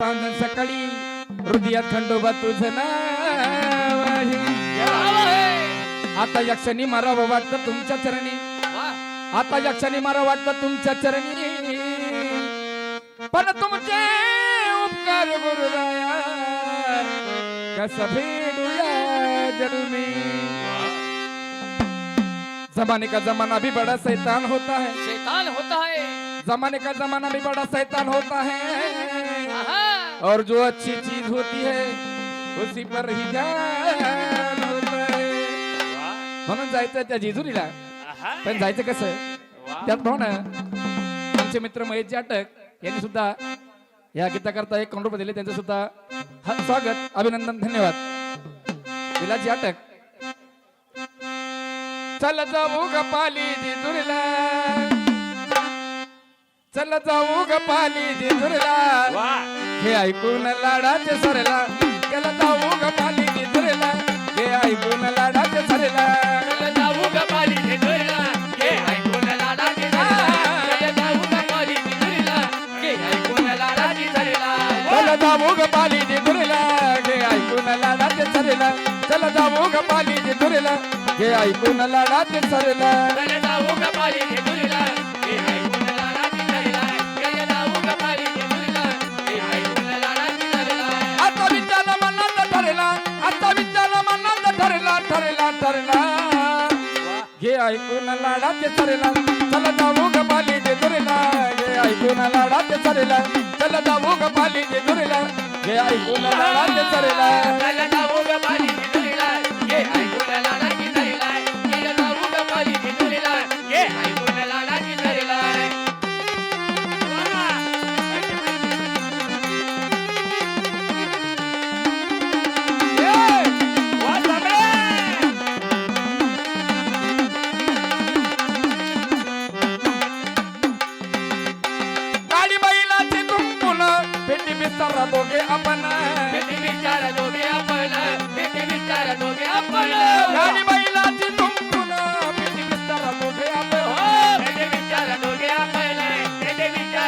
सकाळी हृदयात खंडोबा तुझं नाव. आता या क्षणी मारावं वाटतं तुमच्या चरणी. आता या क्षणी मारा वाटतं तुमच्या चरणी. पण तुमचे उपकार गुरुराया कसं जन्मी जमाने का जमाना भी बड़ा शैतान होता है. शैतान होता है. जमाने का जमाना भी बड़ा शैतान होता है. और जो अच्छी चीज होती है उसी पर ही ध्यान म्हणून जायचं त्या जेजुरीला. पण जायचं कसं. त्यात भाऊ ना आमचे मित्र महेश जाटक यांनी सुद्धा या गीताकरता एक कौंड दिले. त्यांचं सुद्धा हा- स्वागत अभिनंदन धन्यवाद. विलास जाटक. चल जाऊ ग पाली जेजुरीला. चल जाऊ ग पाली जेजुरीला. हे ऐकून लाडाचे सरला. गेला जाऊ ग पाली जेजुरीला हे ऐकून लाडाचे सरला. चल जाऊ ग पाली जेजुरीला, घे ऐकून लाडाची झरीला. चल जाऊ ग पाली जेजुरीला, घे ऐकून लाडाची झरीला. चल जाऊ ग पाली जेजुरीला घे ऐकून लाडाचे सरला. चल जाऊ ग पाली जेजुरीला घे ऐकून लाडाचे सरला. चल जाऊ ग पाली जेजुरीला, ऐकून लाडा ते सरला. चला जाऊ ग पाली जेजुरीला हे ऐकून लाडा ते सरला. चला जाऊ ग पाली जेजुरीला हे ऐकून लाडा ते सरला. चला जाऊ ग पाली जेजुरीला, हे ऐकून लाडा ते झरीला. चला जाऊ ग पाली जेजुरीला, हे ऐकून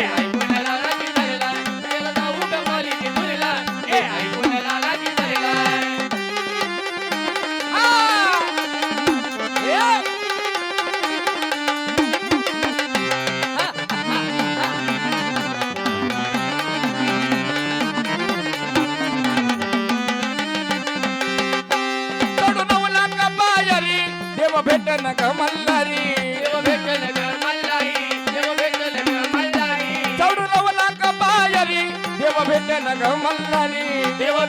Yeah.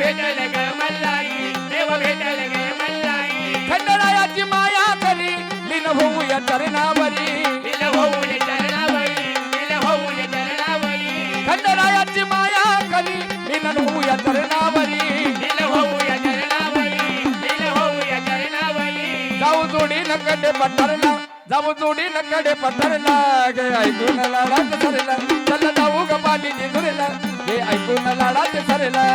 भेटल ग मल्हारी, देव भेटल ग मल्हारी. खंडरायाची माया करी लीन होऊ चरणावरी दिल होऊन चरणावळी, दिल होऊन चरणावळी. खंडरायाची माया करी लीन होऊ चरणावरी दिल होऊया चरणावळी, दिल होऊया चरणावळी. जाऊ जोडी नकडे पठारला जाऊ जोडी नकडे पठारला गे ऐकून लाडाचे सरला चल जाऊ ग पाणी जिजुरीला हे ऐकून लाडाचे सरला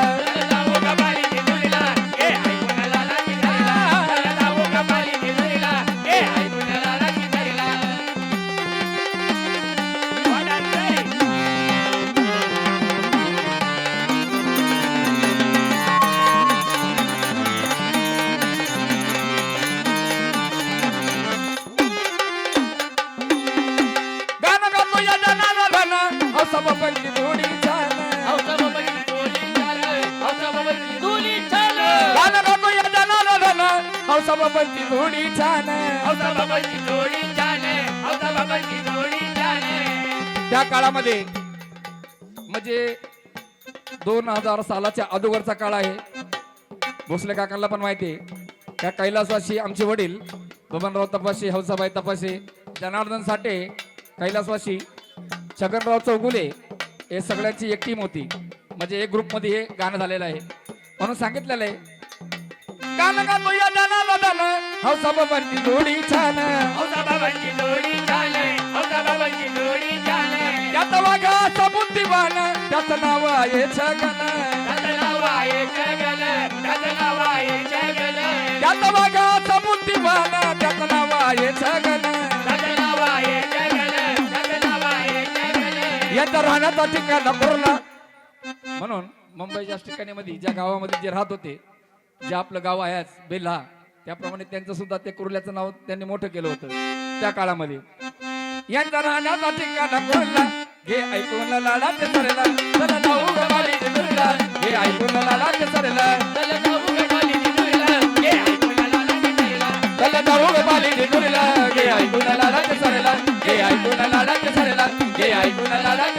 सब पंची जोडी छान हौसाबाबाची चोरी चाल, हौसाबाबाची चोरी चाल. त्या काळामध्ये म्हणजे दोन हजार सालाच्या अगोदरचा काळ आहे. भोसले काकांना पण माहिती आहे. त्या कैलासवासी आमचे वडील बबनराव तपासे हौसाबाई तपासे जनार्दन साठे कैलासवासी छगनराव चौगुले हे सगळ्यांची एक टीम होती. म्हणजे एक ग्रुपमध्ये हे गाणं झालेलं आहे. म्हणून सांगितलेलं आहे गाणं गातो या दानाला दान हौसा बाबांची जोडी छान हौसा बाबांची जोडी छान. हौसा बाबांची जोडी छान आहे. त्याचा वाघा असा बुद्धिवान त्याचं नाव आहे छगन त्याचं नाव आहे जगल. त्याचं नाव आहे जगल. त्याचा वाघा असा बुद्धिवान त्याचं नाव आहे छगन त्याचं नाव आहे जगल. त्याचं नाव आहे जगल. याचा राहण्याचा ठिकाण म्हणून मुंबईच्या ठिकाणी मध्ये ज्या गावामध्ये जे राहत होते जे आपलं गाव आहे बेल्हा त्याप्रमाणे त्यांचं सुद्धा ते कुर्ल्याचं नाव त्यांनी मोठं केलं होतं त्या काळामध्ये. यांचा राहण्याचा ठिकाणा कुर्ला हे ऐकून लाडाचे सरला. चला जाऊ ग बालीचे दुर्ला ऐकून लाडाचे सरला. चला जाऊ ग बालीची दुर्ला. ऐकून लाडाचे सरला. चला जाऊ ग बालीचे दुर्ला ऐकून लाडाचे सरला. हे ऐकून लाडाचे सरला. हे ऐकून लाडाचे